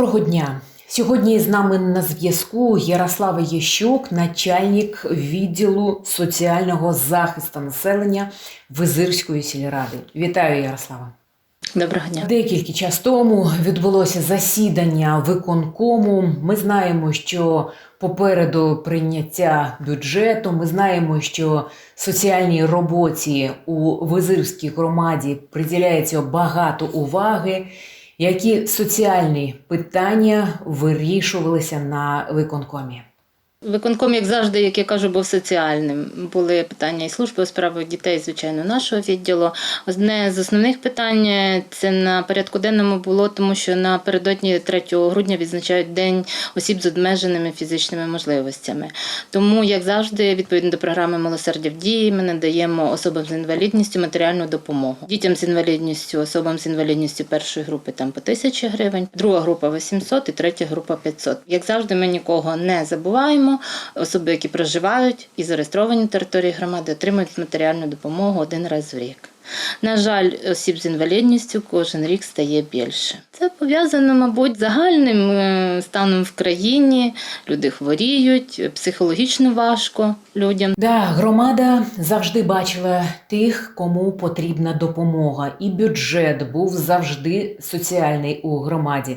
Доброго дня! Сьогодні з нами на зв'язку Ярослава Єщук, начальник відділу соціального захисту населення Визирської сільради. Вітаю, Ярослава! Доброго дня. Декілька час тому відбулося засідання виконкому. Ми знаємо, що попереду прийняття бюджету. Ми знаємо, що соціальній роботі у Визирській громаді приділяється багато уваги. Які соціальні питання вирішувалися на виконкомі? Виконком, як завжди, як я кажу, був соціальним. Були питання і служби у справах дітей, звичайно, нашого відділу. Одне з основних питань це на порядку денному було, тому що напередодні 3 грудня відзначають День осіб з обмеженими фізичними можливостями. Тому, як завжди, відповідно до програми Милосердя в дії, ми надаємо особам з інвалідністю матеріальну допомогу. Дітям з інвалідністю, особам з інвалідністю першої групи там по 1000 гривень, друга група 800 і третя група 500. Як завжди, ми нікого не забуваємо. Особи, які проживають і зареєстровані на території громади, отримують матеріальну допомогу один раз в рік. На жаль, осіб з інвалідністю кожен рік стає більше. Це пов'язано, мабуть, загальним е, станом в країні. Люди хворіють, психологічно важко людям. Да, громада завжди бачила тих, кому потрібна допомога, і бюджет був завжди соціальний у громаді.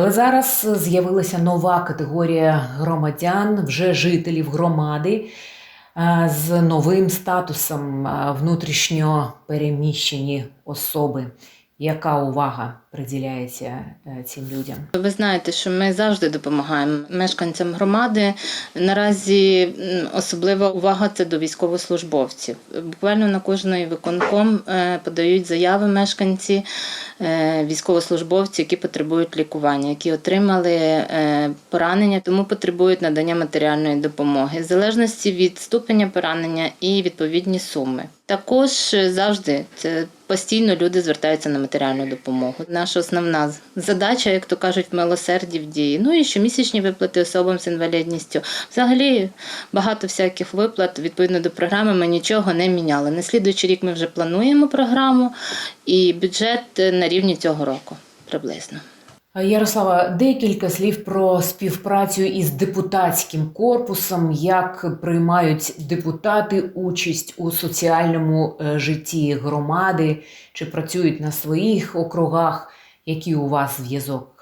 Але зараз з'явилася нова категорія громадян, вже жителів громади е, з новим статусом е, внутрішньо переміщені особи. Яка увага приділяється е, цим людям? Ви знаєте, що ми завжди допомагаємо мешканцям громади. Наразі особлива увага це до військовослужбовців. Буквально на кожний виконком е, подають заяви мешканці, е, військовослужбовці, які потребують лікування, які отримали поранення, тому потребують надання матеріальної допомоги, в залежності від ступеня поранення і відповідні суми. Також завжди це постійно люди звертаються на матеріальну допомогу. Наша основна задача, як то кажуть, в милосерді в дії. Ну і щомісячні виплати особам з інвалідністю. Взагалі багато всяких виплат відповідно до програми. Ми нічого не міняли. На слідуючий рік ми вже плануємо програму і бюджет на рівні цього року приблизно. Ярослава, декілька слів про співпрацю із депутатським корпусом, як приймають депутати участь у соціальному е, житті громади, чи працюють на своїх округах, який у вас зв'язок?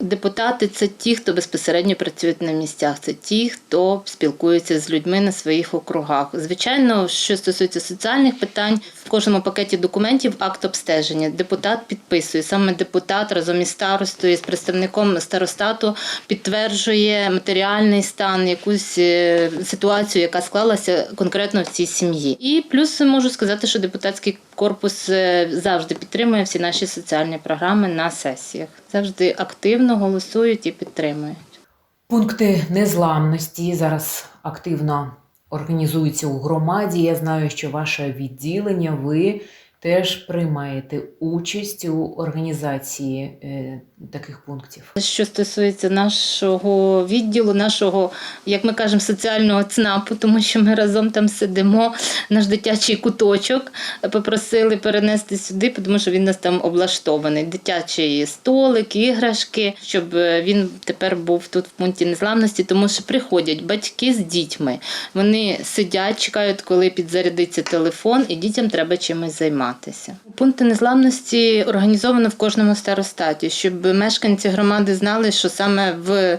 Депутати це ті, хто безпосередньо працюють на місцях, це ті, хто спілкується з людьми на своїх округах. Звичайно, що стосується соціальних питань, кожному пакеті документів акт обстеження. Депутат підписує. Саме депутат разом із старостою, з представником старостату підтверджує матеріальний стан, якусь е, ситуацію, яка склалася конкретно в цій сім'ї. І плюс можу сказати, що депутатський корпус е, завжди підтримує всі наші соціальні програми на сесіях. Завжди активно голосують і підтримують. Пункти незламності зараз активно організуються у громаді. Я знаю, що ваше відділення, ви теж приймаєте участь у організації е, таких пунктів. Що стосується нашого відділу, нашого, як ми кажемо, соціального ЦНАПу, тому що ми разом там сидимо, наш дитячий куточок попросили перенести сюди, тому що він у нас там облаштований. Дитячий столик, іграшки, щоб е, він тепер був тут в пункті незламності, тому що приходять батьки з дітьми. Вони сидять, чекають, коли підзарядиться телефон, і дітям треба чимось займатися. Пункти незламності організовано в кожному старостаті, щоб мешканці громади знали, що саме в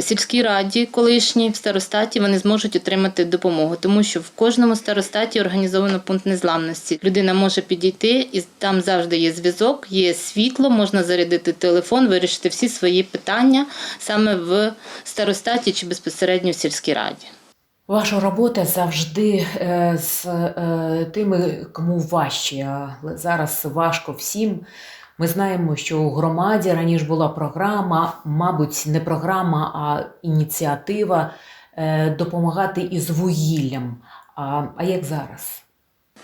сільській раді колишній в старостаті вони зможуть отримати допомогу, тому що в кожному старостаті організовано пункт незламності. Людина може підійти, і там завжди є зв'язок, є світло, можна зарядити телефон, вирішити всі свої питання саме в старостаті чи безпосередньо в сільській раді. Ваша робота завжди е, з е, тими, кому важче. Зараз важко всім. Ми знаємо, що у громаді раніше була програма, мабуть, не програма, а ініціатива е, допомагати із вугіллям. А, а як зараз?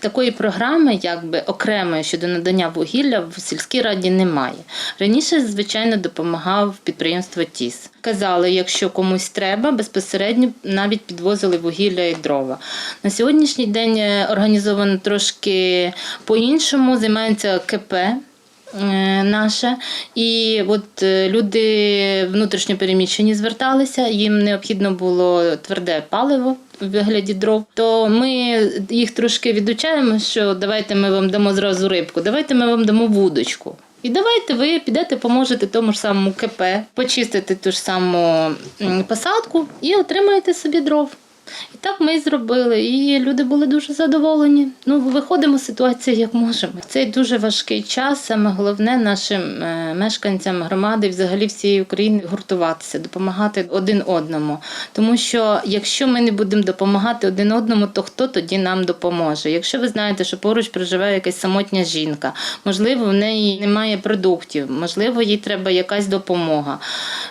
Такої програми, якби окремої щодо надання вугілля в сільській раді немає. Раніше, звичайно, допомагав підприємство ТІС. Казали, якщо комусь треба, безпосередньо навіть підвозили вугілля і дрова. На сьогоднішній день е, організовано трошки по-іншому, займається КП. Е, наше. І от е, люди внутрішньо переміщені зверталися, їм необхідно було тверде паливо. В вигляді дров, то ми їх трошки відучаємо, що давайте ми вам дамо зразу рибку, давайте ми вам дамо вудочку. І давайте ви підете, поможете тому ж самому КП, почистити ту ж саму посадку і отримаєте собі дров. І так ми і зробили. І люди були дуже задоволені. Ну, виходимо з ситуації як можемо. Цей дуже важкий час. Саме головне нашим е, мешканцям громади, взагалі всієї України, гуртуватися, допомагати один одному. Тому що якщо ми не будемо допомагати один одному, то хто тоді нам допоможе? Якщо ви знаєте, що поруч проживає якась самотня жінка, можливо, в неї немає продуктів, можливо, їй треба якась допомога.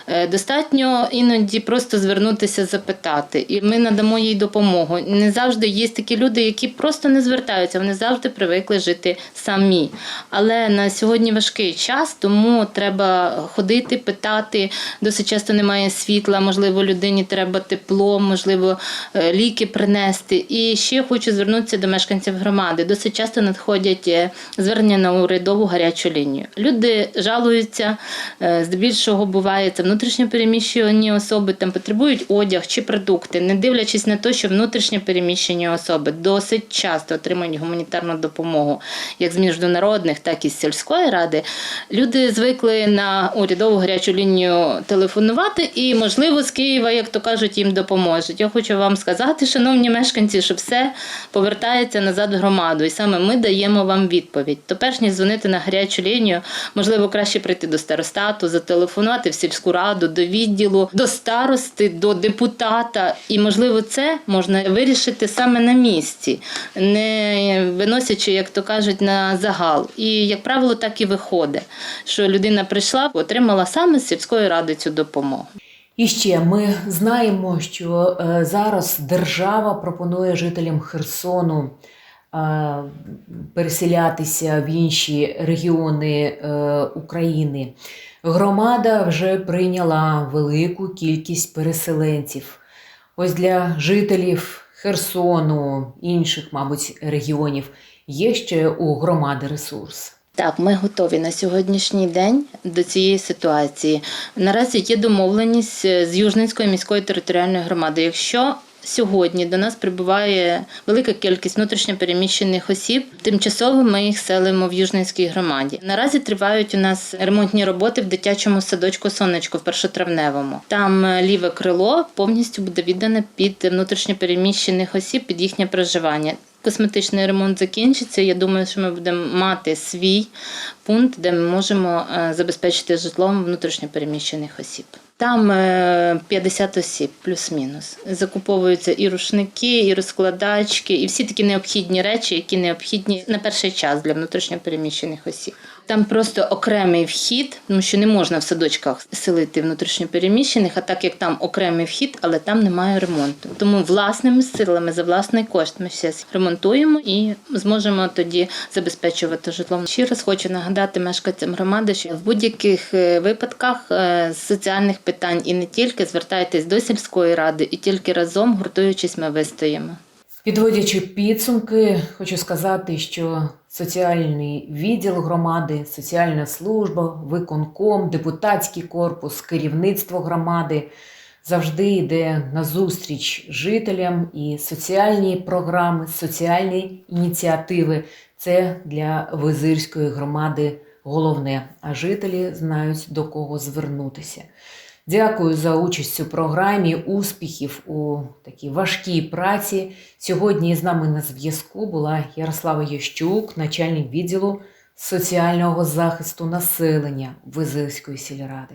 Е, Достатньо іноді просто звернутися, запитати, і ми надамо їй допомогу. Не завжди є такі люди, які просто не звертаються, вони завжди привикли жити самі. Але на сьогодні важкий час, тому треба ходити, питати. Досить часто немає світла, можливо, людині треба тепло, можливо, е, ліки принести. І ще хочу звернутися до мешканців громади. Досить часто надходять е, звернення на урядову гарячу лінію. Люди жалуються, е, здебільшого буває це внутрішньо переміщені особи, там потребують одяг чи продукти, не дивлячись на те, що внутрішньо переміщені особи досить часто отримують гуманітарну допомогу як з міжнародних, так і з сільської ради. Люди звикли на урядову гарячу лінію телефонувати, і, можливо, з Києва, як то кажуть, їм допоможуть. Я хочу вам сказати, шановні мешканці, що все повертається назад в громаду, і саме ми даємо вам відповідь. То перш ніж дзвонити на гарячу лінію, можливо, краще прийти до старостату, зателефонувати в сільську раду, до відділу, до старости, до депутата. І, можливо, це можна вирішити саме на місці, не виносячи, як то кажуть, на загал. І, як правило, так і виходить, що людина прийшла, отримала саме з сільської ради цю допомогу. І ще ми знаємо, що е, зараз держава пропонує жителям Херсону е, переселятися в інші регіони е, України. Громада вже прийняла велику кількість переселенців. Ось для жителів Херсону, інших, мабуть, регіонів є ще у громади ресурс. Так, ми готові на сьогоднішній день до цієї ситуації. Наразі є домовленість е, з Южницької міської територіальної громади. Якщо Сьогодні до нас прибуває велика кількість внутрішньопереміщених осіб. Тимчасово ми їх селимо в Южницькій громаді. Наразі тривають у нас ремонтні роботи в дитячому садочку Сонечко в першотравневому. Там е, ліве крило повністю буде віддане під внутрішньопереміщених осіб під їхнє проживання. Косметичний ремонт закінчиться. Я думаю, що ми будемо мати свій пункт, де ми можемо е, забезпечити житлом внутрішньопереміщених осіб. Там е, 50 осіб, плюс-мінус. Закуповуються і рушники, і розкладачки, і всі такі необхідні речі, які необхідні на перший час для внутрішньопереміщених осіб. Там просто окремий вхід, тому що не можна в садочках селити внутрішньопереміщених, а так як там окремий вхід, але там немає ремонту. Тому власними силами за власний кошт ми все ремонтуємо і зможемо тоді забезпечувати житлом. Ще раз хочу нагадати мешканцям громади, що в будь-яких е, випадках е, соціальних питань і не тільки звертайтесь до сільської ради, і тільки разом, гуртуючись, ми вистоїмо. Підводячи підсумки, хочу сказати, що соціальний відділ громади, соціальна служба, виконком, депутатський корпус, керівництво громади завжди йде на зустріч жителям і соціальні програми, соціальні ініціативи це для Визирської громади головне, а жителі знають до кого звернутися. Дякую за участь у програмі. Успіхів у такій важкій праці. Сьогодні з нами на зв'язку була Ярослава Ющук, начальник відділу соціального захисту населення Визирської сільради.